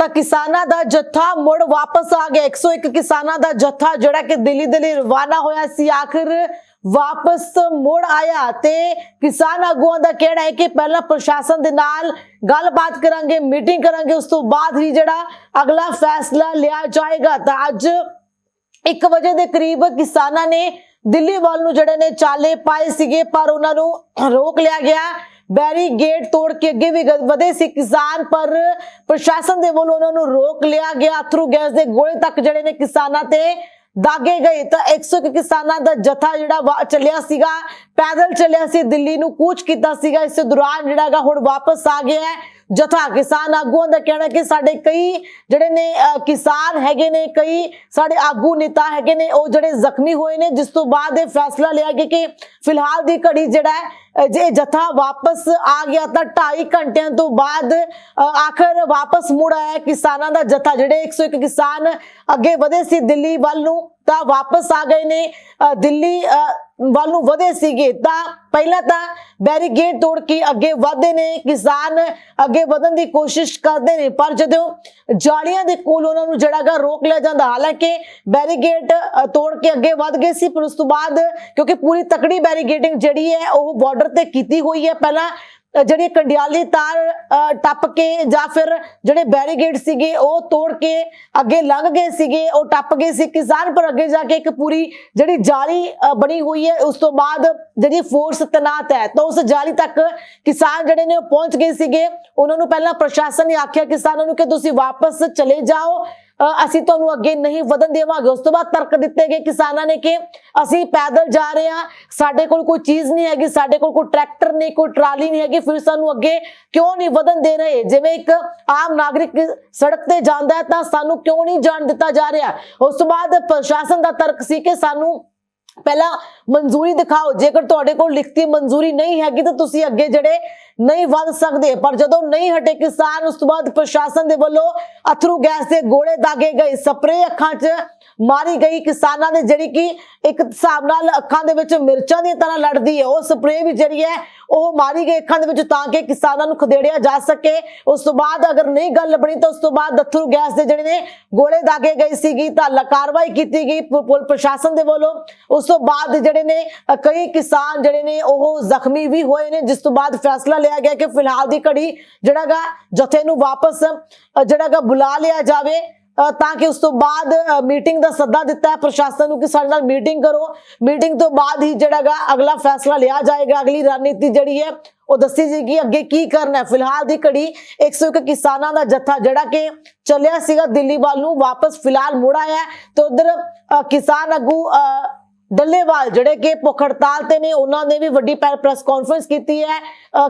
ਤਾਂ ਕਿਸਾਨਾਂ ਦਾ ਜੱਥਾ ਮੁੜ ਵਾਪਸ ਆ ਗਿਆ। 101 ਕਿਸਾਨਾਂ ਦਾ ਜੱਥਾ ਜਿਹੜਾ ਕਿ ਦਿੱਲੀ ਦੇ ਲਈ ਰਵਾਨਾ ਹੋਇਆ ਸੀ, ਆਖਿਰ ਵਾਪਸ ਮੁੜ ਆਇਆ। ਤੇ ਕਿਸਾਨ ਆਗੂਆਂ ਦਾ ਕਹਿਣਾ ਹੈ ਕਿ ਪਹਿਲਾਂ ਪ੍ਰਸ਼ਾਸਨ ਦੇ ਨਾਲ ਗੱਲਬਾਤ ਕਰਾਂਗੇ, ਮੀਟਿੰਗ ਕਰਾਂਗੇ, ਉਸ ਤੋਂ ਬਾਅਦ ਹੀ ਜਿਹੜਾ ਅਗਲਾ ਫੈਸਲਾ ਲਿਆ ਜਾਏਗਾ। ਤਾਂ ਅੱਜ 1 ਵਜੇ ਦੇ ਕਰੀਬ ਕਿਸਾਨਾਂ ਨੇ ਦਿੱਲੀ ਵੱਲ ਨੂੰ ਜਿਹੜੇ ਨੇ ਚਾਲੇ ਪਾਏ ਸੀਗੇ, ਪਰ ਉਹਨਾਂ ਨੂੰ ਰੋਕ ਲਿਆ ਗਿਆ। ਬੈਰੀਗੇਟ ਤੋੜ ਕੇ ਅੱਗੇ ਵੀ ਵਧੇ ਸੀ ਕਿਸਾਨ, ਪਰ ਪ੍ਰਸ਼ਾਸਨ ਦੇ ਵੱਲੋਂ ਉਹਨਾਂ ਨੂੰ ਰੋਕ ਲਿਆ ਗਿਆ। ਅਥਰੂ ਗੈਸ ਦੇ ਗੋਲੇ ਤੱਕ ਜਿਹੜੇ ਨੇ ਕਿਸਾਨਾਂ ਤੇ ਦਾਗੇ ਗਏ। ਤਾਂ 101 ਕਿਸਾਨਾਂ ਦਾ ਜਥਾ ਜਿਹੜਾ ਵਾ- ਚੱਲਿਆ ਸੀਗਾ, ਪੈਦਲ ਚੱਲਿਆ ਸੀ, ਦਿੱਲੀ ਨੂੰ ਕੂਚ ਕੀਤਾ ਸੀਗਾ। ਇਸ ਦੌਰਾਨ ਜਿਹੜਾ ਗਾ ਹੁਣ ਵਾਪਸ ਆ ਗਿਆ ਹੈ। ਜਥਾ ਕਿਸਾਨ ਆਗੂਆਂ ਦਾ ਕਹਿਣਾ ਕਿ ਸਾਡੇ ਕਈ ਜਿਹੜੇ ਨੇ ਕਿਸਾਨ ਹੈਗੇ ਨੇ ਕਈ ਸਾਡੇ ਆਗੂ ਨੇਤਾ ਹੈਗੇ ਨੇ ਉਹ ਜਿਹੜੇ ਜ਼ਖਮੀ ਹੋਏ ਨੇ ਜਿਸ ਤੋਂ ਬਾਅਦ ਇਹ ਫੈਸਲਾ ਲਿਆ ਗਿਆ ਕਿ ਫਿਲਹਾਲ ਦੀ ਘੜੀ ਜਿਹੜਾ ਹੈ ਜੇ ਜਥਾ ਵਾਪਸ ਆ ਗਿਆ ਤਾਂ 2.5 ਘੰਟਿਆਂ ਤੋਂ ਬਾਅਦ ਅਹ, ਆਖਰ ਵਾਪਸ ਮੁੜ ਆਇਆ ਕਿਸਾਨਾਂ ਦਾ ਜਥਾ। ਜਿਹੜੇ 101 ਕਿਸਾਨ ਅੱਗੇ ਵਧੇ ਸੀ ਦਿੱਲੀ ਵੱਲ ਨੂੰ ਤਾਂ ਵਾਪਸ ਆ ਗਏ ਨੇ। ਅਹ, ਦਿੱਲੀ ਅਹ, ਵੱਲ ਨੂੰ ਵਧੇ ਸੀਗੇ, ਤਾਂ ਪਹਿਲਾਂ ਤਾਂ ਬੈਰੀਗੇਡ ਤੋੜ ਕੇ ਅੱਗੇ ਵਧਦੇ ਨੇ, ਕਿਸਾਨ ਅੱਗੇ ਵਧਣ ਦੀ ਕੋਸ਼ਿਸ਼ ਕਰਦੇ ਨੇ, ਪਰ ਜਦੋਂ ਜਾਲੀਆਂ ਦੇ ਕੋਲ ਉਹਨਾਂ ਨੂੰ ਜਿਹੜਾਗਾ ਰੋਕ ਲਿਆ ਜਾਂਦਾ, ਹਾਲਾਂਕਿ ਬੈਰੀਗੇਡ ਤੋੜ ਕੇ ਅੱਗੇ ਵਧ ਗਏ ਸੀ, ਪਰ ਉਸ ਤੋਂ ਬਾਅਦ ਕਿਉਂਕਿ ਪੂਰੀ ਤਕੜੀ ਬੈਰੀਗੇਡਿੰਗ ਜਿਹੜੀ ਹੈ, ਉਹ ਬਾਰਡਰ ਤੇ ਕੀਤੀ ਹੋਈ ਹੈ, ਪਹਿਲਾਂ ਜਿਹੜੀ ਕੰਡਿਆਲੀ ਤਾਰ ਟੱਪ ਕੇ ਜਾਂ ਫਿਰ ਜਿਹੜੇ ਬੈਰੀਗੇਡ ਸੀਗੇ, ਉਹ ਤੋੜ ਕੇ ਅੱਗੇ ਲੰਘ ਗਏ ਸੀਗੇ, ਉਹ ਟੱਪ ਗਏ ਸੀ ਕਿਸਾਨ ਪਰ ਅੱਗੇ ਜਾ ਕੇ ਇੱਕ ਪੂਰੀ ਜਿਹੜੀ ਜਾਲੀ ਬਣੀ ਹੋਈ ਹੈ, ਉਸ ਤੋਂ ਬਾਅਦ ਜਿਹੜੀ ਫੋਰਸ ਤਨਾਤ ਹੈ, ਤਾਂ ਉਸ ਜਾਲੀ ਤੱਕ ਕਿਸਾਨ ਜਿਹੜੇ ਨੇ ਉਹ ਪਹੁੰਚ ਗਏ ਸੀਗੇ। ਉਹਨਾਂ ਨੂੰ ਪਹਿਲਾਂ ਪ੍ਰਸ਼ਾਸਨ ਨੇ ਆਖਿਆ ਕਿਸਾਨਾਂ ਨੂੰ ਕਿ ਤੁਸੀਂ ਵਾਪਸ ਚਲੇ ਜਾਓ। ਅਸੀਂ ਤੁਹਾਨੂੰ ਅੱਗੇ ਨਹੀਂ ਵਧਣ ਦੇਵਾਂਗੇ। ਉਸ ਤੋਂ ਬਾਅਦ ਤਰਕ ਦਿੱਤੇ ਗਏ ਕਿਸਾਨਾਂ ਨੇ ਕਿ ਅਸੀਂ ਪੈਦਲ ਜਾ ਰਹੇ ਹਾਂ। ਸਾਡੇ ਕੋਲ ਕੋਈ ਚੀਜ਼ ਨਹੀਂ ਹੈਗੀ, ਸਾਡੇ ਕੋਲ ਕੋਈ ਟਰੈਕਟਰ ਨਹੀਂ, ਕੋਈ ਟਰਾਲੀ ਨਹੀਂ ਹੈਗੀ। ਫਿਰ ਸਾਨੂੰ ਅੱਗੇ ਕਿਉਂ ਨਹੀਂ ਵਧਣ ਦੇ ਰਹੇ? ਜਿਵੇਂ ਇੱਕ ਆਮ ਨਾਗਰਿਕ ਸੜਕ ਤੇ ਜਾਂਦਾ ਹੈ ਤਾਂ ਸਾਨੂੰ ਕਿਉਂ ਨਹੀਂ ਜਾਣ ਦਿੱਤਾ ਜਾ ਰਿਹਾ? ਉਸ ਤੋਂ ਬਾਅਦ ਪ੍ਰਸ਼ਾਸਨ ਦਾ ਤਰਕ ਸੀ ਕਿ ਸਾਨੂੰ ਪਹਿਲਾਂ ਮਨਜ਼ੂਰੀ ਦਿਖਾਓ, ਜੇਕਰ ਤੁਹਾਡੇ ਕੋਲ ਲਿਖਤੀ ਮਨਜ਼ੂਰੀ ਨਹੀਂ ਹੈਗੀ ਤਾਂ ਤੁਸੀਂ ਅੱਗੇ ਜਿਹੜੇ ਨਹੀਂ ਵੱਧ ਸਕਦੇ। ਪਰ ਜਦੋਂ ਨਹੀਂ ਹਟੇ ਕਿਸਾਨ, ਉਸ ਤੋਂ ਬਾਅਦ ਪ੍ਰਸ਼ਾਸਨ ਦੇ ਵੱਲੋਂ ਅਥਰੂ ਗੈਸ ਦੇ ਗੋਲੇ ਦਾਗੇ ਗਏ। ਸਪਰੇ ਅੱਖਾਂ 'ਚ ਮਾਰੀ ਗਈ। ਕਿਸਾਨਾਂ ਦੇ ਜਿਹੜੀ ਕਿ ਇੱਕ ਹਿਸਾਬ ਨਾਲ ਅੱਖਾਂ ਦੇ ਵਿੱਚ ਮਿਰਚਾਂ ਦੀ ਤਰ੍ਹਾਂ ਲੜਦੀ ਹੈ। ਉਹ ਸਪਰੇਅ ਵੀ ਜਿਹੜੀ ਹੈ ਉਹ ਮਾਰੀ ਗਈ ਅੱਖਾਂ ਦੇ ਵਿੱਚ ਤਾਂ ਕਿ ਕਿਸਾਨਾਂ ਨੂੰ ਖਦੇੜਿਆ ਜਾ ਸਕੇ। ਉਸ ਤੋਂ ਬਾਅਦ ਅਗਰ ਨਹੀਂ ਗੱਲ ਬਣੀ ਤਾਂ ਉਸ ਤੋਂ ਬਾਅਦ ਅਥਰੂ ਗੈਸ ਦੇ ਜਿਹੜੇ ਨੇ ਗੋਲੇ ਦਾਗੇ ਗਏ ਸੀਗੀ। ਤਾਂ ਕਾਰਵਾਈ ਕੀਤੀ ਗਈ ਪੁ- ਪੁਲ ਪ੍ਰਸ਼ਾਸਨ ਦੇ ਵੱਲੋਂ। ਉਸ ਤੋਂ ਬਾਅਦ ਜਿਹੜੇ ਨੇ ਕਈ ਕਿਸਾਨ ਜਿਹੜੇ ਨੇ ਉਹ ਜ਼ਖਮੀ ਵੀ ਹੋਏ ਨੇ। ਜਿਸ ਤੋਂ ਬਾਅਦ ਫੈਸਲਾ ਲਿਆ ਗਿਆ ਕਿ ਫਿਲਹਾਲ ਦੀ ਘੜੀ ਜਿਹੜਾਗਾ ਜਥੇ ਨੂੰ ਵਾਪਸ ਅ, ਜਿਹੜਾਗਾ ਬੁਲਾ ਲਿਆ ਜਾਵੇ। ਤਾਂ ਕਿ ਉਸ ਤੋਂ ਬਾਅਦ ਮੀਟਿੰਗ ਦਾ ਸੱਦਾ ਦਿੱਤਾ ਹੈ ਪ੍ਰਸ਼ਾਸਨ ਨੂੰ ਕਿ ਸਾਡੇ ਨਾਲ ਮੀਟਿੰਗ ਕਰੋ। ਮੀਟਿੰਗ ਤੋਂ ਬਾਅਦ ਹੀ ਜਿਹੜਾਗਾ ਅਗਲਾ ਫੈਸਲਾ ਲਿਆ ਜਾਏਗਾ। ਅਗਲੀ ਰਣਨੀਤੀ ਜਿਹੜੀ ਹੈ ਉਹ ਦੱਸੀ ਜਾਏਗੀ। ਅੱਗੇ ਕੀ ਕਰਨਾ ਹੈ? ਫਿਲਹਾਲ ਦੀ ਘੜੀ 101 ਕਿਸਾਨਾਂ ਦਾ ਜੱਥਾ ਜਿਹੜਾ ਕਿ ਚੱਲਿਆ ਸੀਗਾ ਦਿੱਲੀ ਵੱਲ ਨੂੰ ਵਾਪਸ ਫਿਲਹਾਲ ਮੁੜ ਆਇਆ ਹੈ। ਤੇ ਉਧਰ ਕਿਸਾਨ ਆਗੂ ਅ, ਡੱਲੇਵਾਲ ਜਿਹੜੇ ਕਿ ਭੁੱਖ ਹੜਤਾਲ ਤੇ ਨੇ ਉਹਨਾਂ ਨੇ ਵੀ ਵੱਡੀ ਪ੍ਰੈਸ ਕਾਨਫਰੰਸ ਕੀਤੀ ਹੈ।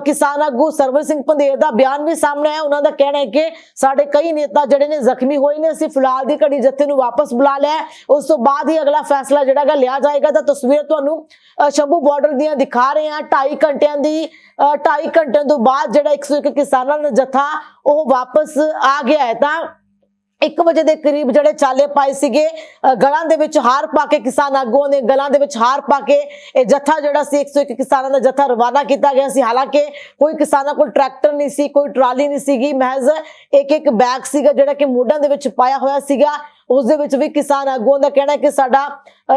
ਕਿਸਾਨ ਆਗੂ ਸਰਵਰ ਸਿੰਘ ਪੰਦੇਰ ਦਾ ਬਿਆਨ ਵੀ ਸਾਹਮਣੇ ਆਇਆ। ਉਹਨਾਂ ਦਾ ਕਹਿਣਾ ਹੈ ਕਿ ਸਾਡੇ ਕਈ ਨੇਤਾ ਜਿਹੜੇ ਨੇ ਜ਼ਖਮੀ ਹੋਏ ਨੇ ਅਸੀਂ ਫਿਲਹਾਲ ਦੀ ਘੜੀ ਜੱਥੇ ਨੂੰ ਵਾਪਸ ਬੁਲਾ ਲਿਆ ਉਸ ਤੋਂ ਬਾਅਦ ਹੀ ਅਗਲਾ ਫੈਸਲਾ ਜਿਹੜਾ ਹੈਗਾ ਲਿਆ ਜਾਏਗਾ। ਤਾਂ ਤਸਵੀਰ ਤੁਹਾਨੂੰ ਅ, ਸ਼ੰਭੂ ਬਾਰਡਰ ਦੀਆਂ ਦਿਖਾ ਰਹੇ ਹਾਂ। 2.5 ਘੰਟਿਆਂ ਦੀ 2.5 ਘੰਟਿਆਂ ਤੋਂ ਬਾਅਦ ਜਿਹੜਾ 101 ਕਿਸਾਨਾਂ ਦਾ ਜੱਥਾ ਉਹ ਵਾਪਸ ਆ ਗਿਆ ਹੈ। ਤਾਂ 1 ਵਜੇ ਦੇ ਕਰੀਬ ਜਿਹੜੇ ਚਾਲੇ ਪਾਏ ਸੀਗੇ ਗਲਾਂ ਦੇ ਵਿੱਚ ਹਾਰ ਪਾ ਕੇ ਕਿਸਾਨ ਆਗੂਆਂ ਨੇ ਗਲਾਂ ਦੇ ਵਿੱਚ ਹਾਰ ਪਾ ਕੇ ਇਹ ਜੱਥਾ ਜਿਹੜਾ ਸੀ 101 ਕਿਸਾਨਾਂ ਦਾ ਜਥਾ ਰਵਾਨਾ ਕੀਤਾ ਗਿਆ ਸੀ। ਹਾਲਾਂਕਿ ਕੋਈ ਕਿਸਾਨਾਂ ਕੋਲ ਟਰੈਕਟਰ ਨਹੀਂ ਸੀ, ਕੋਈ ਟਰਾਲੀ ਨਹੀਂ ਸੀਗੀ। ਮਹਿਜ਼ ਇੱਕ ਇੱਕ ਬੈਗ ਸੀਗਾ ਜਿਹੜਾ ਕਿ ਮੋਢਾਂ ਦੇ ਵਿੱਚ ਪਾਇਆ ਹੋਇਆ ਸੀਗਾ। ਉਸ ਦੇ ਵਿੱਚ ਵੀ ਕਿਸਾਨ ਆਗੂਆਂ ਦਾ ਕਹਿਣਾ ਕਿ ਸਾਡਾ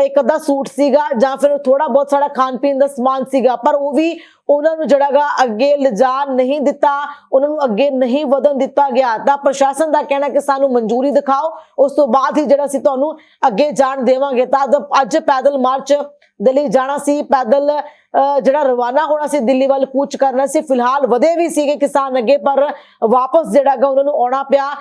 ਇੱਕ ਅੱਧਾ ਸੂਟ ਸੀਗਾ ਜਾਂ ਫਿਰ ਥੋੜਾ ਬਹੁਤ ਸਾਡਾ ਖਾਣ ਪੀਣ ਦਾ ਸਮਾਨ ਸੀਗਾ ਪਰ ਉਹ ਵੀ ਉਹਨਾਂ ਨੂੰ ਜਿਹੜਾਗਾ ਅੱਗੇ ਲਿਜਾਣ ਨਹੀਂ ਦਿੱਤਾ ਉਹਨਾਂ ਨੂੰ ਅੱਗੇ ਨਹੀਂ ਵਧਣ ਦਿੱਤਾ ਗਿਆ। ਤਾਂ ਪ੍ਰਸ਼ਾਸਨ ਦਾ ਕਹਿਣਾ ਕਿ ਸਾਨੂੰ ਮਨਜ਼ੂਰੀ ਦਿਖਾਓ ਉਸ ਤੋਂ ਬਾਅਦ ਹੀ ਜਿਹੜਾ ਸੀ ਤੁਹਾਨੂੰ ਅੱਗੇ ਜਾਣ ਦੇਵਾਂਗੇ। ਤਾਂ ਅੱਜ- ਪੈਦਲ ਮਾਰਚ ਦੇ ਲਈ ਜਾਣਾ ਸੀ ਪੈਦਲ ਅ, ਜਿਹੜਾ ਰਵਾਨਾ ਹੋਣਾ ਸੀ ਦਿੱਲੀ ਵੱਲ ਕੂਚ ਕਰਨਾ ਸੀ। ਫਿਲਹਾਲ ਵਧੇ ਵੀ ਸੀਗੇ ਕਿਸਾਨ ਅੱਗੇ ਪਰ ਵਾਪਸ ਜਿਹੜਾਗਾ ਉਹਨਾਂ ਨੂੰ ਆਉਣਾ ਪਿਆ।